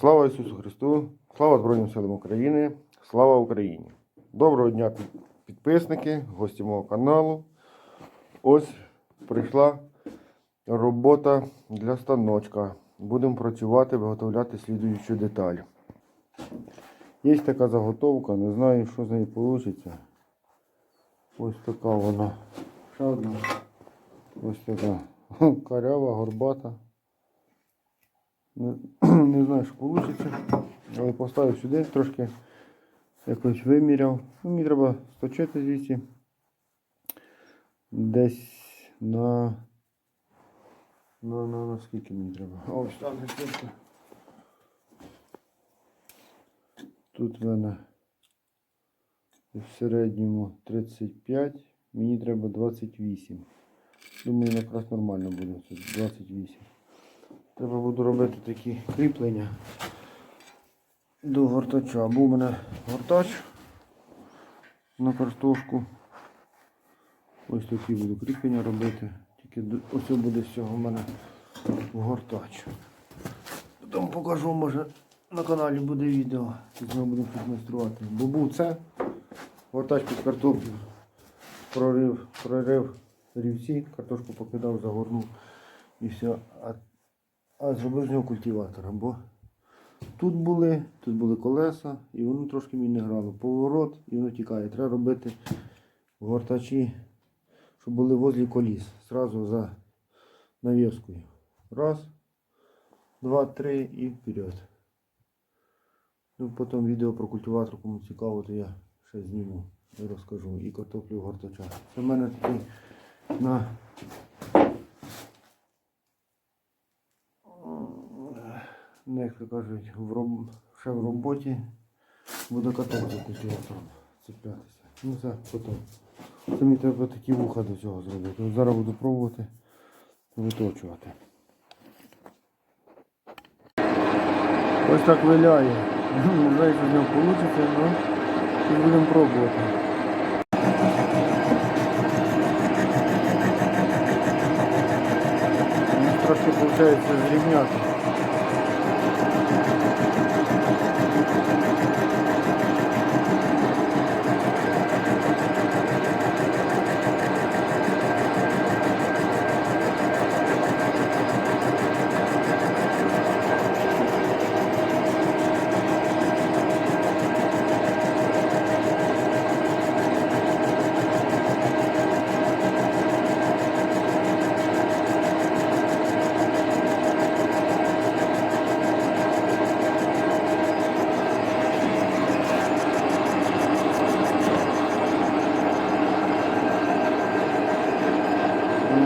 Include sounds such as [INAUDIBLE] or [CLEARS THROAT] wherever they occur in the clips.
Слава Ісусу Христу! Слава Збройним силам України! Слава Україні! Доброго дня, підписники, гості мого каналу. Ось прийшла робота для станочка. Будемо працювати, виготовляти слідуючу деталь. Є така заготовка, не знаю, що з неї вийде. Ось така вона. Ще. Ось така. Карява, горбата. Не, [CLEARS THROAT] не знаю, що вийде. Але поставив сюди, трошки якось виміряв. Ну, мені треба сточити звідси. Десь на. На, на, на скільки мені треба? Ось так, ось Тут в мене в середньому 35, мені треба 28. Думаю, якраз нормально буде. 28. Треба буду робити такі кріплення до гортача. Був у мене гортач на картошку. Ось такі буду кріплення робити. Тільки ось буде з цього в мене гортач. Потім покажу, може на каналі буде відео. З нього будемо тут майструвати. Бо був це, гортач під картоплю. Прорив, прорив рівці, картошку покидав, загорнув і все. А зробив з нього культиватор. Бо тут були, тут були колеса, і воно трошки мені не грало. Поворот і воно тікає. Треба робити гортачі, щоб були возле коліс. Зразу за навіскою. Раз, два, три і вперед. Ну, потім відео про культиватор, кому цікаво, то я ще зніму і розкажу. І картоплю в гортачах. Це в мене такий на Ну, як кажуть, в роб... ще в роботі буду кататися культиватором цеплятися. Ну це потім. Мені треба такі вуха до цього зробити. Зараз буду пробувати виточувати. Ось так виляє. Не знаю, що з нього вийде, але щось будемо пробувати. Трошки виходить зрівняти.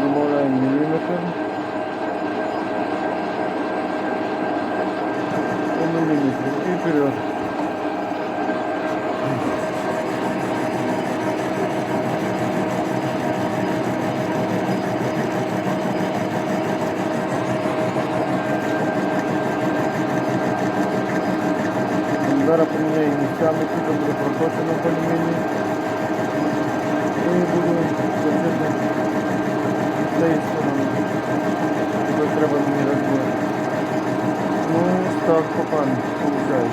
Домовляємо міліметр. По міліметру і вперед. Зараз поміняю місцями, тут буде проточено по лінії. І буду зачепити з цієї сторони. Тут треба мені розбити. Ну, так, попан, виходить.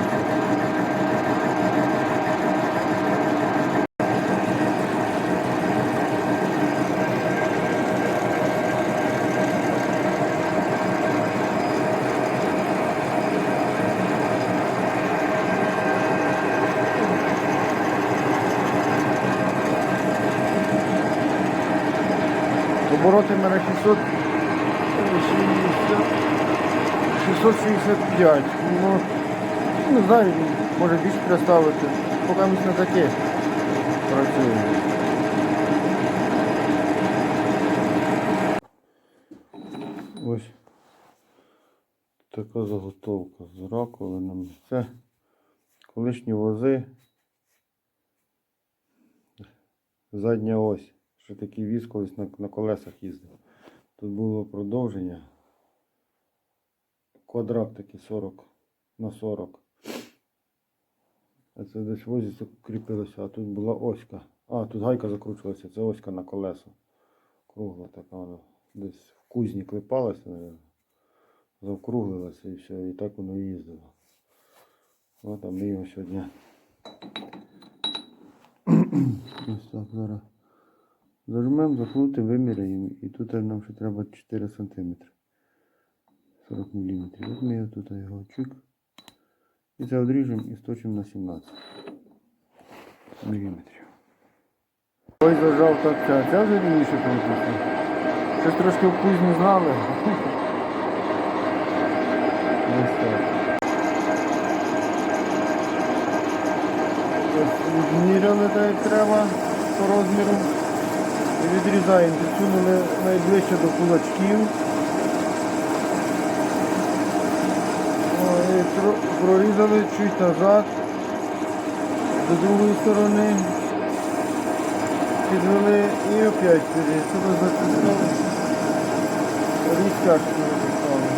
Обороти мене 600, 665. Ну, не знаю, може більше приставити. Поки ми на таке працюємо. Ось така заготовка з раковинами. Це колишні вози. Задня ось. Що такий віз колись на, на колесах їздив. Тут було продовження. Квадрат такий 40 на 40. А це десь в озі кріпилося, а тут була оська. А, тут гайка закручувалася, це оська на колесо. Кругла така вона. Десь в кузні клепалася, мабуть. завкруглилося і все, і так воно їздило. От а ми його сьогодні. [CLEARS THROAT] Ось так зараз. Зажмемо, запнути, виміряємо. І тут нам ще треба 4 см. 40 мм. От ми його тут його чик. І це одріжемо і сточимо на 17 мм. Ой, зажав так ця, ця вже рівніше крутиться. Щось трошки вкус не знали. [LAUGHS] Ось так. Відміряли так як треба по розміру. І відрізаємо, підсунули найближче до кулачків. О, і тро- прорізали чуть назад до другої сторони. Підвели і опять сюди. Сюди затиснули. Різкашки записали.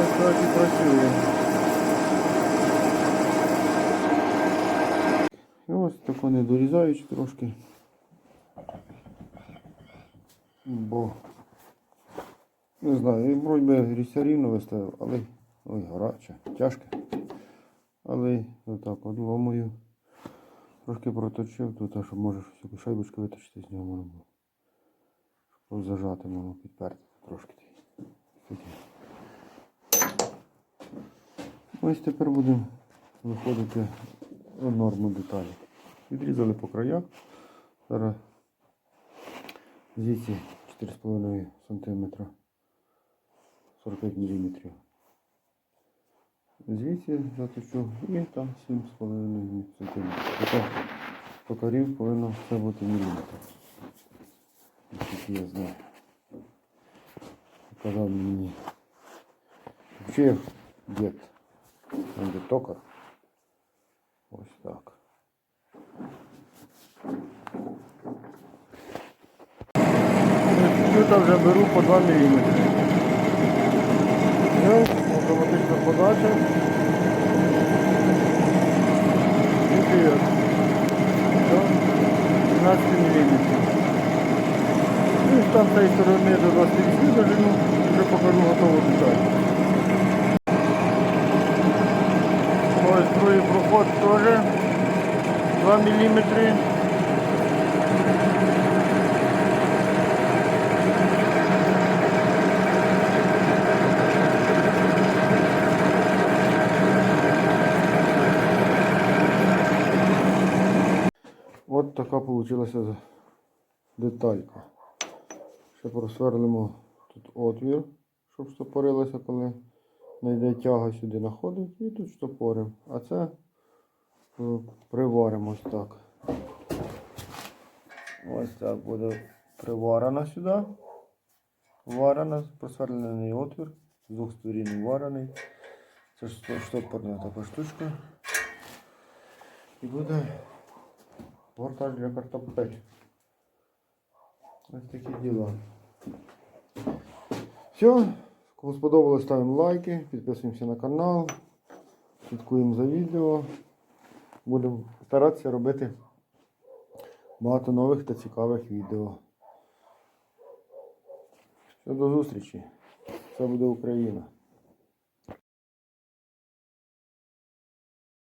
Ось так і працює. І ось так вони дорізають трошки. Бо не знаю, вроді би рівно виставив, але ой, гаряче, тяжке. Але отак от ломою. Трошки проточив тут, щоб може щось шайбочку виточити з нього можна було. Щоб зажати можна підперти трошки. Ось тепер будемо виходити у норму деталі. Відрізали по краях. Зараз звідси 4,5 см 45 мм. Звідси заточу і там 7,5 см. Тобто по корів повинно все бути міліметр. Наскільки я знаю. Казав мені вчив дід. Він де токар. Ось так. Тут вже беру по 2 мм. Автоматична подача. І вперед. Все. 12 мм. Ну і там з цієї сторони до 28 дожину, вже покажу готову деталь. Ось другий проход теж 2 мм. От така вийшла деталька. Ще просверлимо тут отвір, щоб стопорилося, коли знайде тяга сюди находить і тут штопоримо. А це е, приваримо ось так. Ось так буде приварена сюди. Варена, просверлений отвір, з двох сторін варений. Це штопорна така штучка. І буде гортаж для картопель. Ось такі діла. Все. Кому сподобалось, ставимо лайки, підписуємося на канал, слідкуємо за відео. Будемо старатися робити багато нових та цікавих відео. Все, до зустрічі. Це буде Україна.